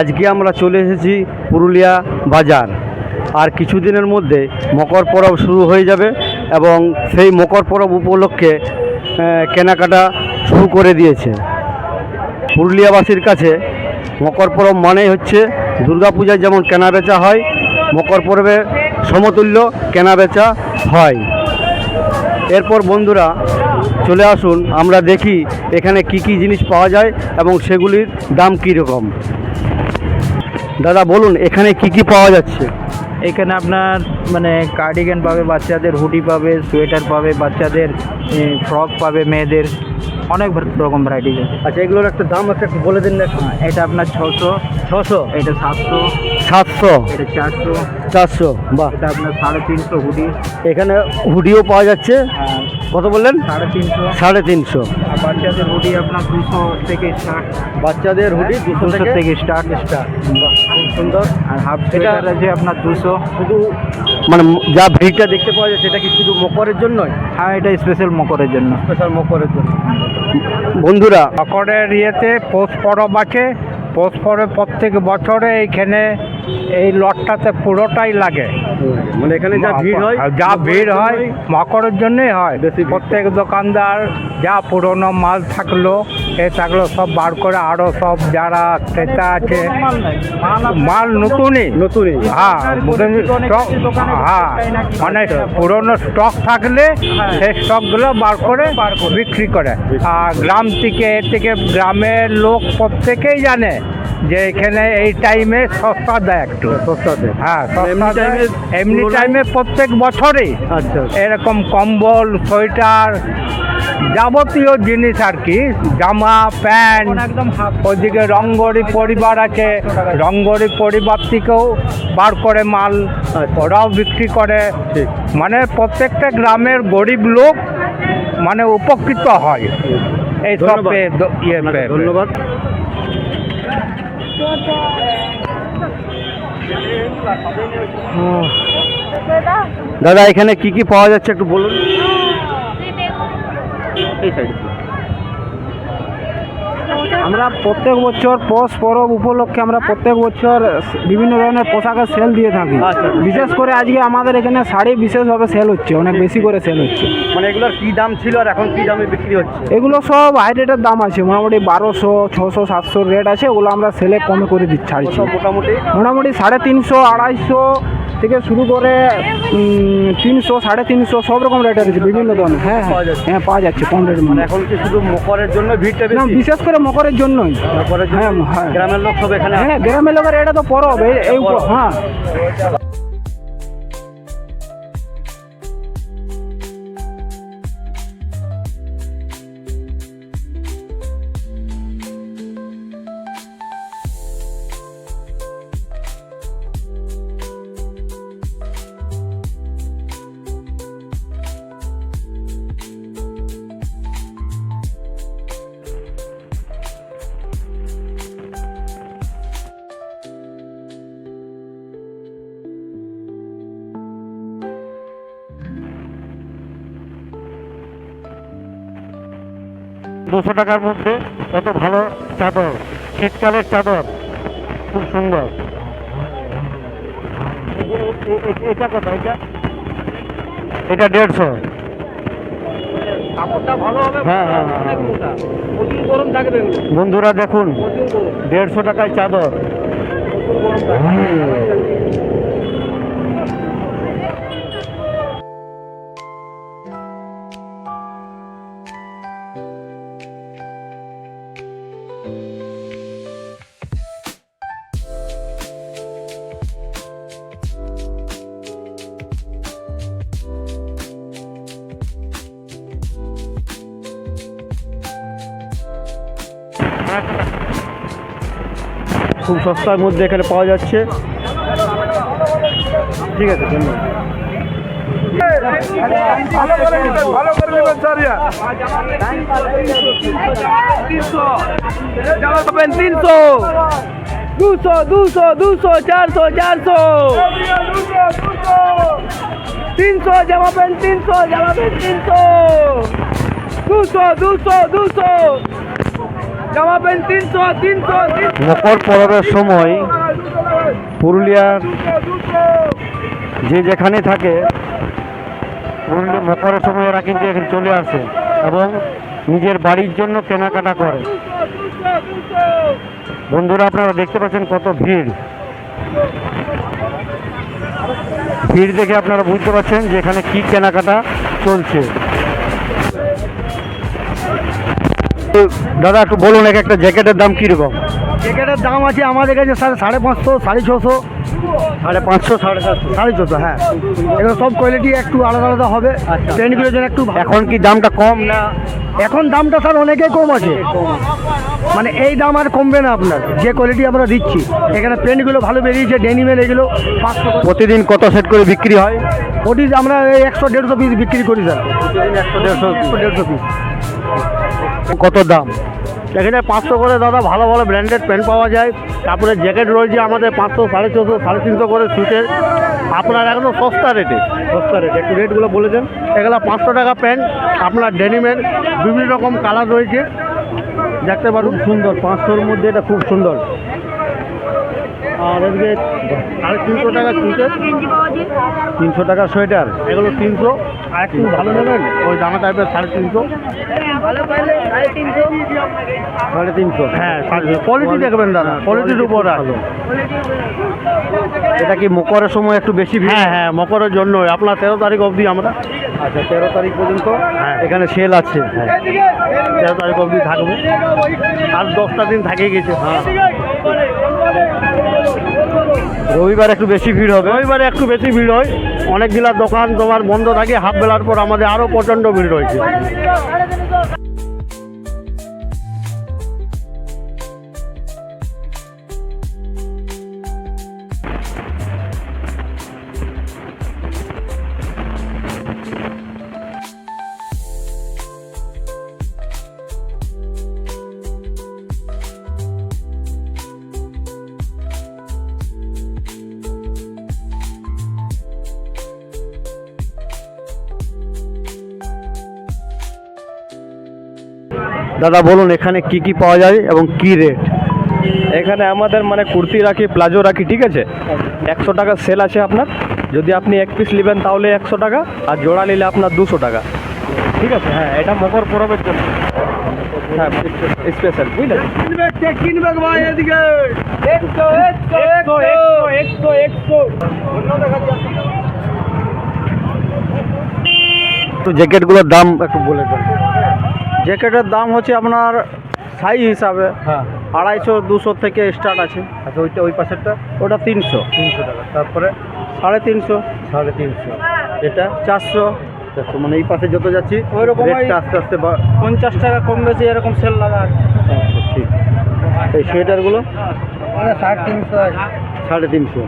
আজকে আমরা চলে এসেছি পুরুলিয়া বাজার। আর কিছুদিনের মধ্যে মকর পরব শুরু হয়ে যাবে এবং সেই মকর পরব উপলক্ষে কেনাকাটা শুরু করে দিয়েছে। পুরুলিয়াবাসীর কাছে মকর পরব মানেই হচ্ছে দুর্গাপূজায় যেমন কেনাবেচা হয়, মকর পরবে সমতুল্য কেনাবেচা হয়। এরপর বন্ধুরা, চলে আসুন, আমরা দেখি এখানে কি কি জিনিস পাওয়া যায় এবং সেগুলির দাম কী রকম দাদা বলুন এখানে কি কি পাওয়া যাচ্ছে? এখানে আপনার মানে কার্ডিগান পাবে বাচ্চাদের হুডি পাবে সোয়েটার পাবে বাচ্চাদের ফ্রক পাবে মেয়েদের অনেক রকম ভ্যারাইটিস আছে। আচ্ছা এগুলোর একটা দাম একটা একটু বলে দিন না হ্যাঁ, এটা আপনার ছশো ছশো এটা সাতশো সাতশো? এটা চারশো। চারশো বাহ। এটা আপনার সাড়ে তিনশো হুডি। এখানে হুডিও পাওয়া যাচ্ছে? কত বললেন? সাড়ে তিনশো। সাড়ে তিনশো। আর বাচ্চাদের হুডি আপনার দুশো থেকে স্টার্ট। বাচ্চাদের হুডি দুশো দুশো থেকে স্টার্ট। স্টার্ট। সুন্দর। আর হাফ সোয়েটার আছে আপনার দুশো। শুধু মানে যা ভিড়টা দেখতে পাওয়া যাচ্ছে এটা কি শুধু মকরের জন্যই? হ্যাঁ এটা স্পেশাল মকরের জন্য। স্পেশাল মকরের জন্য। বন্ধুরা মকরের ইয়েতে পৌষ পরব আছে পৌষ পরব প্রত্যেক বছরে এইখানে এই লটটাতে পুরোটাই লাগে। মানে এখানে যা ভিড় হয় যা ভিড় হয় মকরের জন্যই হয়। বেশি প্রত্যেক দোকানদার যা পুরনো মাল থাকল এ থাকল সব বার করে আরও সব যারা ক্রেতা আছে মাল নতুনই। নতুনই। হ্যাঁ স্টক হ্যাঁ মানে পুরনো স্টক থাকলে সেই স্টকগুলো বার করে বিক্রি করে। আর গ্রাম থেকে এ থেকে গ্রামের লোক প্রত্যেকেই জানে যে এখানে এই টাইমে সস্তা দেয় একটু। হ্যাঁ এমনি সস্তা দেয়। টাইমে এমনি টাইমে প্রত্যেক বছরই আচ্ছা এরকম কম্বল সোয়েটার যাবতীয় জিনিস আর কি জামা প্যান্ট একদম ওদিকে রঙ্গরি পরিবার আছে। রঙ্গরি পরিবার থেকেও বার করে মাল আচ্ছা। ওরাও বিক্রি করে। মানে প্রত্যেকটা গ্রামের গরিব লোক মানে উপকৃত হয়। এই সব ধন্যবাদ। দাদা এখানে কি কি পাওয়া যাচ্ছে একটু বলুন। এই সাইডে আমরা প্রত্যেক বছর পৌষ পরব উপলক্ষে আমরা প্রত্যেক বছর বিভিন্ন ধরনের পোশাকের সেল দিয়ে থাকি। আচ্ছা। বিশেষ করে আজকে আমাদের এখানে শাড়ি বিশেষভাবে সেল হচ্ছে অনেক বেশি করে সেল হচ্ছে। মানে এগুলোর কি দাম ছিল আর এখন কি দামে বিক্রি হচ্ছে? এগুলো সব হাই রেটের দাম আছে মোটামুটি বারোশো ছশো সাতশো রেট আছে ওগুলো আমরা সেলে কমে করে দিচ্ছি মোটামুটি। মোটামুটি সাড়ে তিনশো আড়াইশো থেকে শুরু করে তিনশো সাড়ে তিনশো সব রকম রেট আছে বিভিন্ন ধরনের। হ্যাঁ হ্যাঁ। পাওয়া যাচ্ছে। হ্যাঁ কম রেট মানে এখন কি শুধু মকরের জন্য ভিড়টা না বিশেষ করে মকরের জন্যই। মকরের জন্য? হ্যাঁ, হ্যাঁ। গ্রামের লোক সব এখানে হ্যাঁ গ্রামের লোকের এটা তো পরব। এই হ্যাঁ। দুশো টাকার মধ্যে এত ভালো চাদর শীতকালের চাদর। খুব সুন্দর। এটা কত? এটা? এটা দেড়শো। হ্যাঁ হ্যাঁ, হ্যাঁ। বন্ধুরা দেখুন দেড়শো টাকায় চাদর। খুব সস্তার মধ্যে এখানে পাওয়া যাচ্ছে। ঠিক আছে, ধন্যবাদ। তিনশো দুশো দুশো দুশো, চারশো চারশো। তিনশো জামা প্যান্ট, তিনশো, জামা প্যান্ট, তিনশো। দুশো দুশো দুশো। মকর পরবের সময় পুরুলিয়ার যে যেখানে থাকে, পুরুলিয়া মকরের সময় এরা কিন্তু এখানে চলে আসে এবং নিজের বাড়ির জন্য কেনাকাটা করে। বন্ধুরা, আপনারা দেখতে পাচ্ছেন কত ভিড়। ভিড় দেখে আপনারা বুঝতে পারছেন যে এখানে কি কেনাকাটা চলছে। দাদা একটু বলুন এক একটা জ্যাকেটের দাম কীরকম? জ্যাকেটের দাম আছে আমাদের কাছে সাড়ে সাড়ে পাঁচশো সাড়ে ছশো। সাড়ে পাঁচশো সাড়ে সাতশো সাড়ে ছশো হ্যাঁ। এগুলো সব কোয়ালিটি একটু আলাদা আলাদা হবে। আচ্ছা। ট্রেনগুলোর জন্য একটু এখন কি দামটা কম না? এখন দামটা স্যার অনেকেই কম আছে। মানে এই দাম আর কমবে না আপনার। যে কোয়ালিটি আমরা দিচ্ছি। এখানে প্যান্টগুলো ভালো বেরিয়েছে ডেনিমের এগুলো পাঁচশো। প্রতিদিন কত সেট করে বিক্রি হয়? ওটি আমরা একশো দেড়শো পিস বিক্রি করি স্যার। একশো দেড়শো একশো দেড়শো পিস কত দাম? এখানে পাঁচশো করে দাদা, ভালো ভালো ব্র্যান্ডেড প্যান্ট পাওয়া যায়। তারপরে জ্যাকেট রয়েছে আমাদের পাঁচশো, সাড়ে ছশো সাড়ে তিনশো করে সুটের আপনার একদম সস্তা রেটে সস্তা রেটে একটু রেটগুলো বলেছেন এগুলো পাঁচশো টাকা প্যান্ট আপনার ডেনিমের বিভিন্ন রকম কালার রয়েছে। দেখতে পারুন, সুন্দর। পাঁচশোর মধ্যে এটা খুব সুন্দর। আর এদিকে সাড়ে তিনশো টাকা তিনশো টাকা সোয়েটার। এগুলো তিনশো। আর একটু ভালো নেবেন ওই দানা টাইপের সাড়ে তিনশো। সাড়ে তিনশো। হ্যাঁ কোয়ালিটি দেখবেন দাদা কোয়ালিটির উপর আছে এটা কি মকরের সময় একটু বেশি হ্যাঁ হ্যাঁ মকরের জন্য। আপনার তেরো তারিখ অবধি আমরা। আচ্ছা তেরো তারিখ পর্যন্ত এখানে সেল আছে। হ্যাঁ। তেরো তারিখ অবধি থাকব। আর দশটা দিন থাকে গেছে। হ্যাঁ। রবিবার একটু বেশি ভিড় হবে। রবিবারে একটু বেশি ভিড় হয়। অনেকগুলা দোকান তোমার বন্ধ থাকে। হাফ বেলার পর আমাদের আরও প্রচণ্ড ভিড় রয়েছে। দাদা বলুন এখানে কি কি পাওয়া যায় এবং কি রেট এখানে আমাদের মানে কুর্তি রাখি প্লাজো রাখি ঠিক আছে? একশো টাকা সেল আছে আপনার। যদি আপনি এক পিস নেবেন তাহলে একশো টাকা আর জোড়া নিলে আপনার দুশো টাকা। ঠিক আছে? হ্যাঁ এটা মকর পরবের জন্য। হ্যাঁ স্পেশাল বুঝলেন? জ্যাকেটগুলোর দাম একটু বলে দেন। জ্যাকেটের দাম হচ্ছে আপনার সাইজ হিসাবে হ্যাঁ। আড়াইশো দুশো থেকে স্টার্ট আছে। আচ্ছা ওইটা ওই পাশেরটা? ওটা তিনশো। তিনশো টাকা। তারপরে? সাড়ে তিনশো। সাড়ে তিনশো। এটা? চারশো। চারশো মানে এই পাশে যত যাচ্ছি ওই রকম আস্তে আস্তে বা- পঞ্চাশ টাকা কম বেশি এরকম সেল লাগা আছে। আচ্ছা, ঠিক। এই সোয়েটারগুলো? মানে সাড়ে তিনশো। সাড়ে তিনশো।